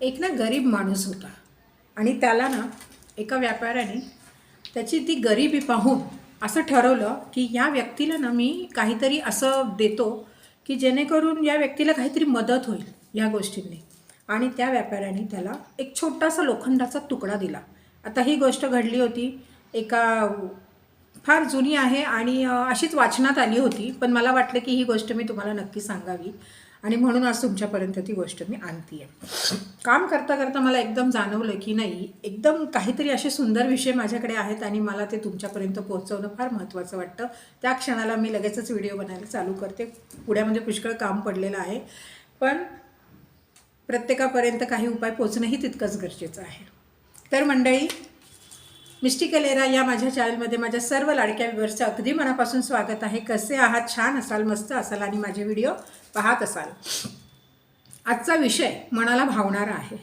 एक ना गरीब माणूस होता. आणि त्याला ना एका व्यापाऱ्याने त्याची ती गरिबी पाहून असं ठरवलं की या व्यक्तीला ना मी काहीतरी असं देतो की जेणेकरून या व्यक्तीला काहीतरी मदत होईल या गोष्टींनी. आणि त्या व्यापाऱ्याने त्याला एक छोटासा लोखंडाचा तुकडा दिला. आता ही गोष्ट घडली होती. एका फार जुनी आहे आणि अशीच वाचनात आली होती. पण मला वाटलं की ही गोष्ट मी तुम्हाला नक्की सांगावी. आणि म्हणून आज तुमच्यापर्यंत ती गोष्ट मी आणते आहे काम करता करता मला एकदम जाणवलं की नाही एकदम काहीतरी असे सुंदर विषय माझ्याकडे आहेत आणि मला ते तुमच्यापर्यंत पोहोचवणं फार महत्त्वाचं वाटतं. त्या क्षणाला मी लगेचच व्हिडिओ बनायला चालू करते. पुण्यामध्ये पुष्कळ काम पडलेलं आहे. पण प्रत्येकापर्यंत काही उपाय पोचणंही तितकंच गरजेचं आहे. तर मंडळी मिस्टिकल एरा या माझ्या चॅनलमध्ये माझ्या सर्व लाडक्या व्ह्युअर्सचं अगदी मनापासून स्वागत आहे. कसे आहात? छान असाल मस्त असाल आणि माझे व्हिडिओ पाहत असाल. आजचा विषय मनाला भावणारा आहे.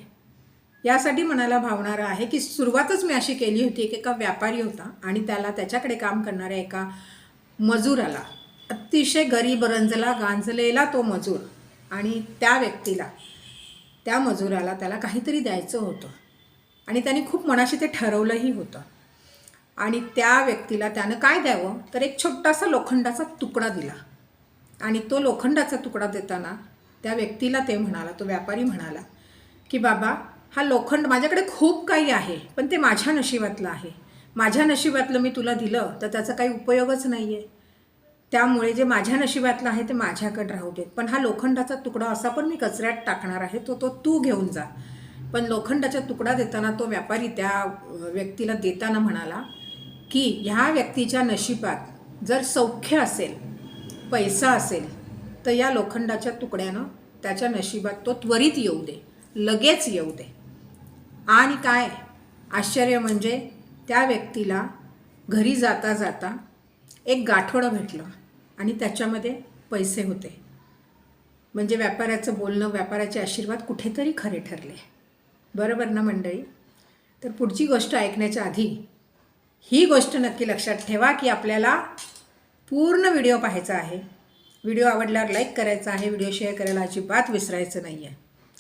यासाठी मनाला भावणारा आहे की सुरुवातच मी अशी केली होती की एका व्यापारी होता आणि त्याला त्याच्याकडे काम करणाऱ्या एका मजुराला अतिशय गरीब रंजला गांजलेला तो मजूर आणि त्या व्यक्तीला त्या मजुराला त्याला काहीतरी द्यायचं होतं. आणि त्याने खूप मनाशी ते ठरवलंही होतं. आणि त्या व्यक्तीला त्यानं काय द्यावं? तर एक छोटासा लोखंडाचा तुकडा दिला. आणि तो लोखंडाचा तुकडा देताना त्या व्यक्तीला ते म्हणाला तो व्यापारी म्हणाला की बाबा हा लोखंड माझ्याकडे खूप काही आहे पण ते माझ्या नशिबातलं आहे. माझ्या नशिबातलं मी तुला दिलं तर त्याचा काही उपयोगच नाही आहे त्यामुळे जे माझ्या नशिबातलं आहे ते माझ्याकडे राहू देत. पण हा लोखंडाचा तुकडा असा पण मी कचऱ्यात टाकणार आहे तो तो तू घेऊन जा. पण लोखंडाचा तुकडा देताना तो व्यापारी त्या व्यक्तीला देताना म्हणाला की ह्या व्यक्तीच्या नशिबात जर सौख्य असेल पैसा असेल तर या लोखंडाच्या तुकड्यानं त्याच्या नशिबात तो त्वरित येऊ दे लगेच येऊ दे. आणि काय? आश्चर्य म्हणजे त्या व्यक्तीला घरी जाता जाता एक गाठोडं भेटलं आणि त्याच्यामध्ये पैसे होते. म्हणजे व्यापाऱ्याचं बोलणं व्यापाऱ्याचे आशीर्वाद कुठेतरी खरे ठरले. बरोबर ना मंडळी? तर पुढची गोष्ट ऐकण्याच्या आधी ही गोष्ट नक्की लक्षात ठेवा की आपल्याला पूर्ण व्हिडिओ पाहायचा आहे. व्हिडिओ आवडल्यावर लाईक करायचा आहे व्हिडिओ शेअर करायला अजिबात विसरायचं नाही आहे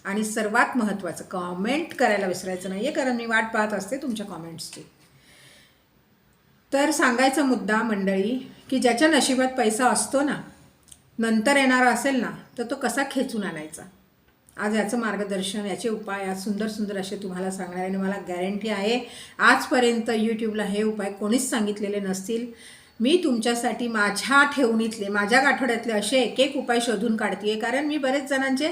आणि सर्वात महत्त्वाचं कॉमेंट करायला विसरायचं नाही आहे कारण मी वाट पाहत असते तुमच्या कॉमेंट्सची. तर सांगायचा मुद्दा मंडळी की ज्याच्या नशिबात पैसा असतो ना नंतर येणारा असेल ना तर तो कसा खेचून आणायचा? आज याचं मार्गदर्शन याचे उपाय आज सुंदर सुंदर असे तुम्हाला सांगणार आहे आणि मला गॅरंटी आहे आजपर्यंत यूट्यूबला हे उपाय कोणीच सांगितलेले नसतील. मी तुमच्यासाठी माझ्या ठेवणीतले माझ्या गाठोड्यातले असे एक एक उपाय शोधून काढते कारण मी बरेच जणांचे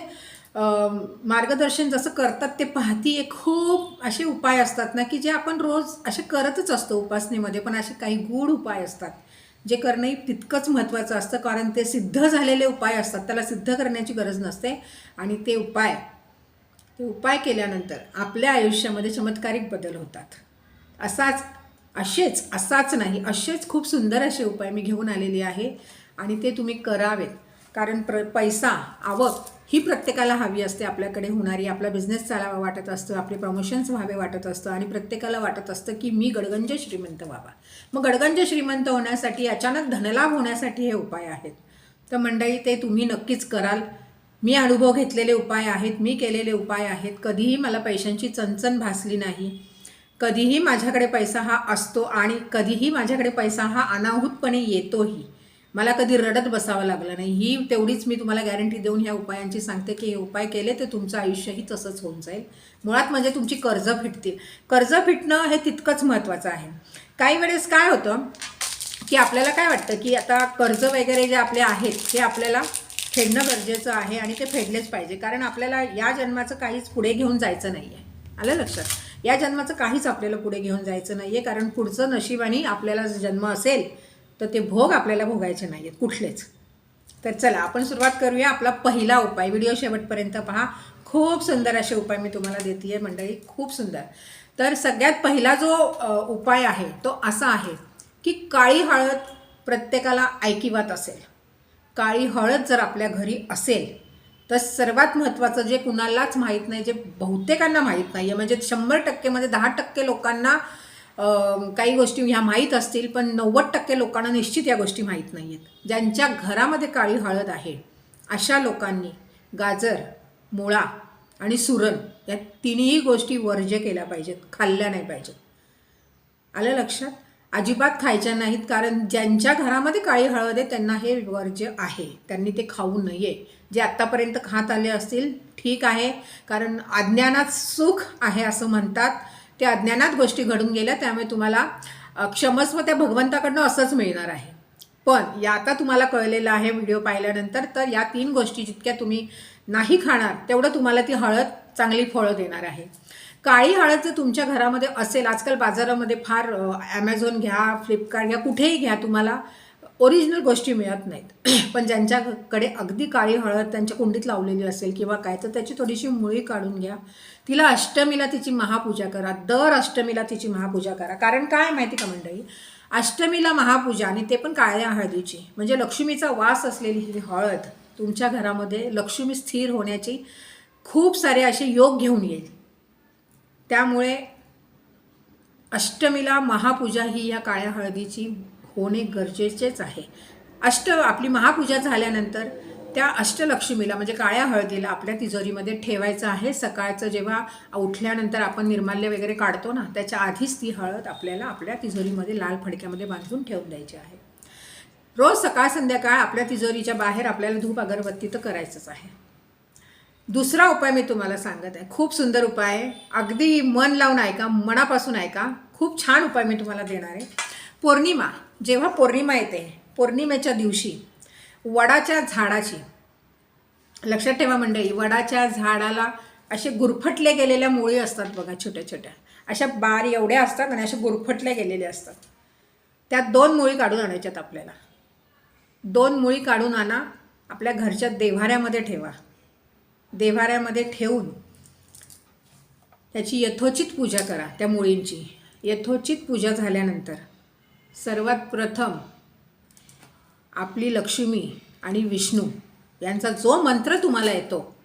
मार्गदर्शन जसं करतात ते पाहतीये. खूप असे उपाय असतात ना की जे आपण रोज असे करतच असतो उपासनेमध्ये. पण असे काही गूढ उपाय असतात. जे करणंही तितकंच महत्त्वाचं असतं कारण ते सिद्ध झालेले उपाय असतात. त्याला सिद्ध करण्याची गरज नसते. आणि ते उपाय ते उपाय केल्यानंतर आपल्या आयुष्यामध्ये चमत्कारिक बदल होतात. असाच असेच असाच नाही असेच खूप सुंदर असे उपाय मी घेऊन आलेली आहे. आणि ते तुम्ही करावेत. कारण प्र पैसा आवक ही प्रत्येकाला हवी असते आपल्याकडे होणारी आपला बिझनेस चालावा वाटत असतं आपले प्रमोशन्स व्हावे वाटत असतं आणि प्रत्येकाला वाटत असतं की मी गडगंज श्रीमंत व्हावा. मग गडगंज श्रीमंत होण्यासाठी अचानक धनलाभ होण्यासाठी हे उपाय आहेत. तर मंडळी ते तुम्ही नक्कीच कराल. मी अनुभव घेतलेले उपाय आहेत मी केलेले उपाय आहेत. कधीही मला पैशांची चणचण भासली नाही. कधीही माझ्याकडे पैसा हा असतो आणि कधीही माझ्याकडे पैसा हा अनाहूतपणे येतोही. मला कधी रडत बसावं लागलं नाही. ही तेवढीच मी तुम्हाला गॅरंटी देऊन ह्या उपायांची सांगते की हे उपाय केले तर तुमचं आयुष्यही तसंच होऊन जाईल. मुळात म्हणजे तुमची कर्ज फिटतील. कर्ज फिटणं हे तितकंच महत्त्वाचं आहे. काही वेळेस काय होतं की आपल्याला काय वाटतं की आता कर्ज वगैरे जे आपले आहेत ते आपल्याला फेडणं गरजेचं आहे आणि ते फेडलेच पाहिजे. कारण आपल्याला या जन्माचं काहीच पुढे घेऊन जायचं नाही आहे आलं लक्षात? या जन्माचं काहीच आपल्याला पुढे घेऊन जायचं नाही आहे कारण पुढचं नशिबानी आपल्याला जन्म असेल तर ते भोग आपल्याला भोगायचे नाही आहेत कुठलेच. तर चला आपण सुरुवात करूया आपला पहिला उपाय. व्हिडिओ शेवटपर्यंत पहा. खूप सुंदर असे उपाय मी तुम्हाला देते आहे मंडळी. खूप सुंदर. तर सगळ्यात पहिला जो उपाय आहे तो असा आहे की काळी हळद प्रत्येकाला ऐकिवात असेल. काळी हळद जर आपल्या घरी असेल तर सर्वात महत्त्वाचं जे कुणालाच माहीत नाही जे बहुतेकांना माहीत नाही आहे म्हणजे शंभर टक्केमध्ये म्हणजे दहा टक्के लोकांना काही गोष्टी ह्या माहीत असतील पण नव्वद टक्के लोकांना निश्चित या गोष्टी माहीत नाही आहेत ज्यांच्या घरामध्ये काळी हळद आहे अशा लोकांनी गाजर मुळा आणि सुरण या तिन्ही गोष्टी वर्ज्य केल्या पाहिजेत खाल्ल्या नाही पाहिजेत. आलं लक्षात? अजिबात खायच्या नाहीत कारण ज्यांच्या घरामध्ये काळी हळद आहे त्यांना हे वर्ज्य आहे. त्यांनी ते खाऊ नये. जे आत्तापर्यंत खात आले असतील ठीक आहे. कारण अज्ञानात सुख आहे असं म्हणतात. त्या अज्ञानात गोष्टी घडून गेल्या त्यामुळे तुम्हाला क्षमस्व त्या भगवंताकडनं असंच मिळणार आहे. पण या आता तुम्हाला कळलेलं आहे व्हिडिओ पाहिल्यानंतर तर या तीन गोष्टी जितक्या तुम्ही नाही खाणार तेवढं तुम्हाला ती हळद चांगली फळं देणार आहे. काळी हळद जर तुमच्या घरामध्ये असेल आजकाल बाजारामध्ये फार ॲमेझॉन घ्या फ्लिपकार्ट घ्या कुठेही घ्या तुम्हाला ओरिजिनल गोष्टी मिळत नाहीत. पण ज्यांच्याकडे अगदी काळी हळद त्यांच्या कुंडीत लावलेली असेल किंवा काय तर त्याची थोडीशी मुळी काढून घ्या. तिला अष्टमीला तिची महापूजा करा. दर अष्टमीला तिची महापूजा करा. कारण काय माहिती का मंडळी? अष्टमीला महापूजा आणि ते पण काळ्या हळदीची. म्हणजे लक्ष्मीचा वास असलेली ही हळद तुमच्या घरामध्ये लक्ष्मी स्थिर होण्याची खूप सारे असे योग घेऊन येईल. त्यामुळे अष्टमीला महापूजा ही या काळ्या हळदीची होणे गरजेचेच आहे. अष्ट आपली महापूजा झाल्यानंतर त्या अष्टलक्ष्मीला म्हणजे काळ्या हळदीला आपल्या तिजोरीमध्ये ठेवायचं आहे. सकाळचं जेव्हा उठल्यानंतर आपण निर्माल्य वगैरे काढतो ना त्याच्या आधीच ती हळद आपल्याला आपल्या तिजोरीमध्ये लाल फडक्यामध्ये बांधून ठेवून द्यायची आहे. रोज सकाळ संध्याकाळ आपल्या तिजोरीच्या बाहेर आपल्याला धूप अगरबत्ती तर करायचंच आहे. दुसरा उपाय मी तुम्हाला सांगत आहे. खूप सुंदर उपाय आहे. अगदी मन लावून ऐका मनापासून ऐका. खूप छान उपाय मी तुम्हाला देणार आहे. पौर्णिमा जेव्हा पौर्णिमा येते पौर्णिमेच्या दिवशी वडाच्या झाडाची लक्षात ठेवा मंडळी वडाच्या झाडाला असे गुरफटले गेलेल्या मुळी असतात बघा छोट्या छोट्या. अशा बार एवढ्या असतात आणि अशा गुरफटल्या गेलेल्या असतात. त्यात दोन मुळी काढून आणायच्यात आपल्याला. दोन मुळी काढून आणा आपल्या घरच्या देव्हाऱ्यामध्ये ठेवा. देव्हाऱ्यामध्ये ठेवून त्याची यथोचित पूजा करा त्या मुळींची. यथोचित पूजा झाल्यानंतर. सर्वात प्रथम आपली लक्ष्मी आणि विष्णू यांचा जो मंत्र तुम्हाला येतो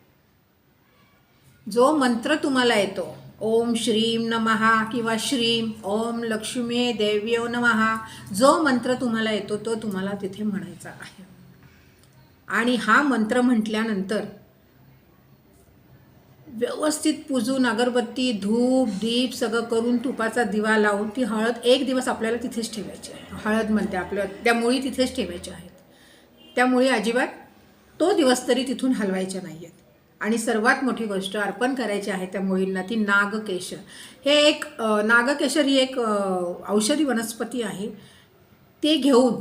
जो मंत्र तुम्हाला येतो ओम श्रीम नमहा किंवा श्रीम ओम लक्ष्मी देव्यो नमहा जो मंत्र तुम्हाला येतो तो तुम्हाला तिथे म्हणायचा आहे. आणि हा मंत्र म्हटल्यानंतर व्यवस्थित पुजून अगरबत्ती धूप दीप सगळं करून तुपाचा दिवा लावून ती हळद एक दिवस आपल्याला तिथेच ठेवायची आहे. हळद म्हणते आपल्या त्या मुळी तिथेच ठेवायच्या आहेत. त्यामुळे अजिबात तो दिवस तरी तिथून हलवायच्या नाही आहेत आणि सर्वात मोठी गोष्ट अर्पण करायची आहे त्या मुळींना ती नागकेशर. हे एक नागकेशर ही एक औषधी वनस्पती आहे. ते घेऊन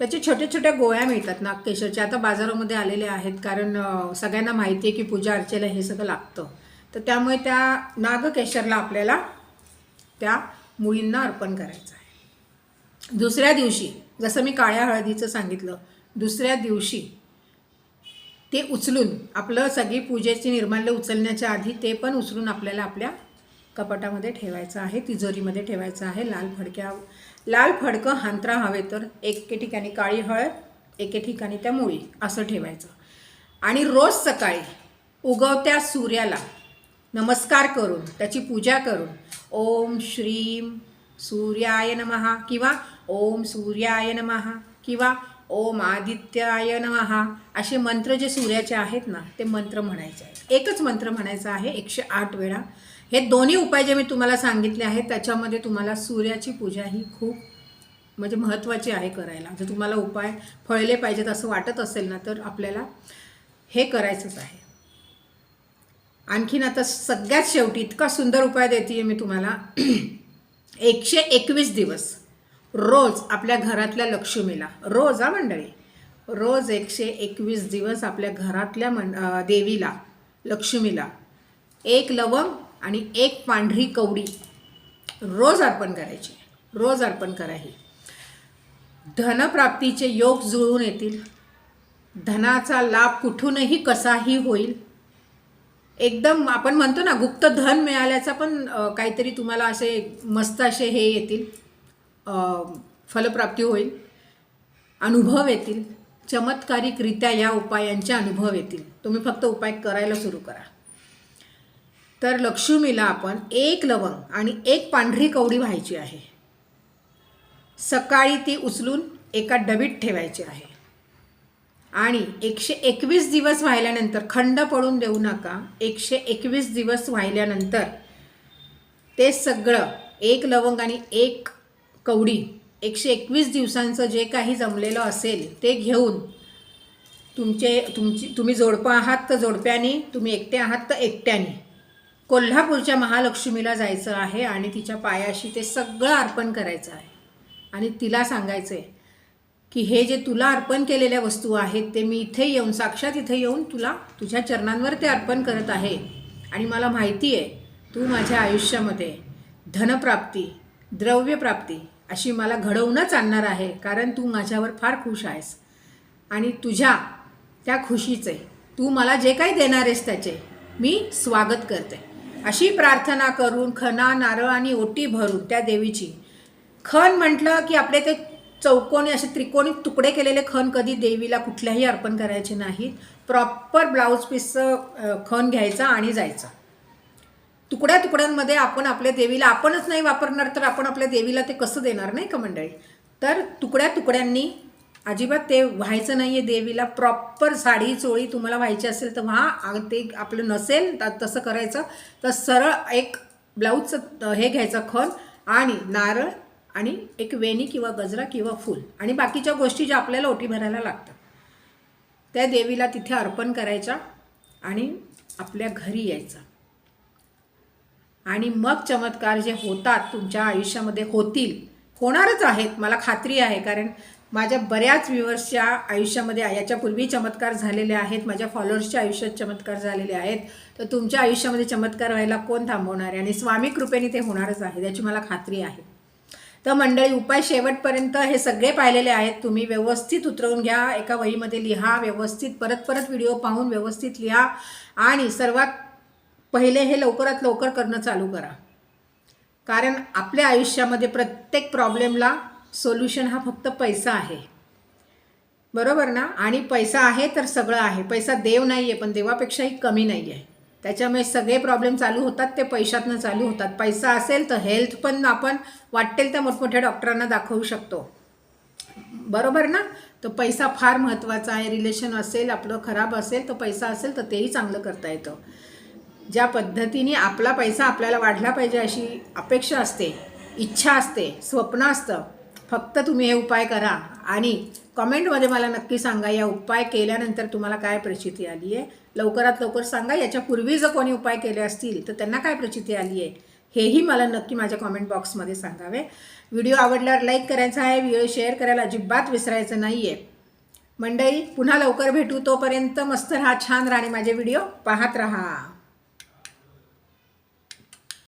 त्याचे छोट्या छोट्या गोळ्या मिळतात नागकेशरच्या आता बाजारामध्ये आलेल्या आहेत कारण सगळ्यांना माहिती आहे की पूजा अर्चेला हे सगळं लागतं. तर त्यामुळे त्या नागकेशरला आपल्याला त्या मुळींना अर्पण करायचं आहे. दुसऱ्या दिवशी जसं मी काळ्या हळदीचं सांगितलं दुसऱ्या दिवशी ते उचलून आपलं सगळी पूजेची निर्माल्य उचलण्याच्या आधी ते पण उचलून आपल्याला आपल्या कपाटामध्ये ठेवायचं आहे तिजोरीमध्ये ठेवायचं आहे लाल फडक्या लाल फडकं हांतरा हवे तर एके ठिकाणी काळी हळद एके ठिकाणी त्या मुळी असं ठेवायचं. आणि रोज सकाळी उगवत्या सूर्याला नमस्कार करून त्याची पूजा करून ओम श्रीम सूर्याय नमहा किंवा ओम सूर्याय नमहा किंवा ओम आदित्याय नमहा असे मंत्र जे सूर्याचे आहेत ना ते मंत्र म्हणायचे आहेत. एकच मंत्र म्हणायचं आहे एकशे आठ वेळा. हे दोन्ही उपाय जे मी तुम्हाला सांगितले आहेत त्याच्यामध्ये तुम्हाला सूर्याची पूजा ही खूप म्हणजे महत्त्वाची आहे करायला. जर तुम्हाला उपाय फळले पाहिजेत असं वाटत असेल ना तर आपल्याला हे करायचंच आहे. आणखीन आता सगळ्यात शेवटी इतका सुंदर उपाय देते मी तुम्हाला. एकशे एकवीस दिवस रोज आपल्या घरातल्या लक्ष्मीला रोज हा मंडळी रोज एकशे एकवीस दिवस आपल्या घरातल्या मं देवीला लक्ष्मीला एक लवंग आणि एक पांढरी कवडी रोज अर्पण करायची. रोज अर्पण करावी धनप्राप्तीचे योग जुळून येतील. धनाचा लाभ कुठूनही कसाही होईल. एकदम आपण म्हणतो ना गुप्त धन मिळाल्याचा पण काहीतरी तुम्हाला असे मस्त असे हे येतील. फलप्राप्ती होईल. अनुभव येतील. चमत्कारिकरित्या या उपायांचे अनुभव येतील. तुम्ही फक्त उपाय करायला सुरू करा. तर लक्ष्मीला आपण एक लवंग आणि एक पांढरी कवडी व्हायची आहे. सकाळी ती उचलून एका डबीत ठेवायची आहे. आणि एकशे एकवीस दिवस व्हायल्यानंतर खंड पडून देऊ नका एकशे एकवीस दिवस व्हायल्यानंतर ते सगळं एक लवंग आणि एक कवडी एकशे एकवीस दिवसांचं जे काही जमलेलं असेल ते घेऊन तुमचे तुमची तुम्ही जोडपं आहात तर जोडप्याने तुम्ही एकटे आहात तर एकट्याने. कोल्हापूरच्या महालक्ष्मीला जायचं आहे आणि तिच्या पायाशी ते सगळं अर्पण करायचं आहे. आणि तिला सांगायचं आहे की हे जे तुला अर्पण केलेल्या वस्तू आहेत ते मी इथे येऊन साक्षात इथे येऊन तुला तुझ्या चरणांवर ते अर्पण करत आहे. आणि मला माहिती आहे तू माझ्या आयुष्यामध्ये धनप्राप्ती द्रव्यप्राप्ती अशी मला घडवूनच आणणार आहे कारण तू माझ्यावर फार खुश आहेस. आणि तुझ्या त्या खुशीचे तू मला जे काही देणार आहेस त्याचे मी स्वागत करते. अशी प्रार्थना करून खना नारळ आणि ओटी भरून त्या देवीची. खण म्हटलं की आपले ते चौकोनी असे त्रिकोणी तुकडे केलेले खण कधी देवीला कुठल्याही अर्पण करायचे नाहीत. प्रॉपर ब्लाऊज पीसचं खण घ्यायचा आणि जायचा. तुकड्या तुकड्यांमध्ये आपण आपल्या देवीला आपणच नाही वापरणार तर आपण आपल्या देवीला ते कसं देणार नाही का मंडळी? तर तुकड्या तुकड्यांनी अजिबात ते व्हायचं नाही आहे देवीला. प्रॉपर साडी चोळी तुम्हाला व्हायची असेल तर व्हा. ते आपलं नसेल तर तसं करायचं. तर सरळ एक ब्लाऊजचं हे घ्यायचं खण आणि नारळ आणि एक वेणी किंवा गजरा किंवा फूल आणि बाकीच्या गोष्टी ज्या आपल्याला ओटी भरायला लागतात. त्या देवीला तिथे अर्पण करायच्या आणि आपल्या घरी यायचं. आणि मग चमत्कार जे होतात तुमच्या आयुष्यामध्ये होतील. होणारच आहेत. मला खात्री आहे कारण माझ्या बऱ्याच व्ह्युअर्सच्या आयुष्यामध्ये याच्यापूर्वी चमत्कार झालेले आहेत माझ्या फॉलोअर्सच्या आयुष्यात चमत्कार झालेले आहेत. तर तुमच्या आयुष्यामध्ये चमत्कार व्हायला कोण थांबवणार आहे? आणि स्वामी कृपेने ते होणारच आहे याची मला खात्री आहे. तर मंडळी उपाय शेवटपर्यंत हे सगळे पाहिलेले आहेत. तुम्ही व्यवस्थित उतरवून घ्या एका वहीमध्ये लिहा व्यवस्थित परत परत व्हिडिओ पाहून व्यवस्थित लिहा आणि सर्वात पहिले हे लवकरात लवकर करणं चालू करा. कारण आपल्या आयुष्यामध्ये प्रत्येक प्रॉब्लेमला सोल्युशन हा फक्त पैसा आहे. बरोबर ना? आणि पैसा आहे तर सगळं आहे. पैसा देव नाही आहे पण देवापेक्षाही कमी नाही आहे त्याच्यामुळे सगळे प्रॉब्लेम चालू होतात ते पैशातनं चालू होतात. पैसा असेल तर हेल्थ पण आपण वाटेल त्या मोठमोठ्या डॉक्टरांना दाखवू शकतो. बरोबर ना? तर पैसा फार महत्त्वाचा आहे. रिलेशन असेल आपलं खराब असेल तर पैसा असेल तर तेही चांगलं करता येतं. ज्या पद्धतीने आपला पैसा आपल्याला वाढला पाहिजे अशी अपेक्षा असते इच्छा असते स्वप्न असतं फक्त तुम्ही हे उपाय करा आणि कमेंटमध्ये मला नक्की सांगा. या उपाय केल्यानंतर तुम्हाला काय प्रचिती आली आहे? लवकरात लवकर सांगा. याच्यापूर्वी जर कोणी उपाय केले असतील तर त्यांना काय प्रचिती आली आहे? हेही मला नक्की माझ्या कॉमेंट बॉक्समध्ये सांगावे. व्हिडिओ आवडल्यावर लाईक करायचा आहे व्हिडिओ शेअर करायला अजिबात विसरायचं नाही आहे मंडळी पुन्हा लवकर भेटू. तोपर्यंत मस्त राहा छान राहणे आणि माझे व्हिडिओ पाहत राहा.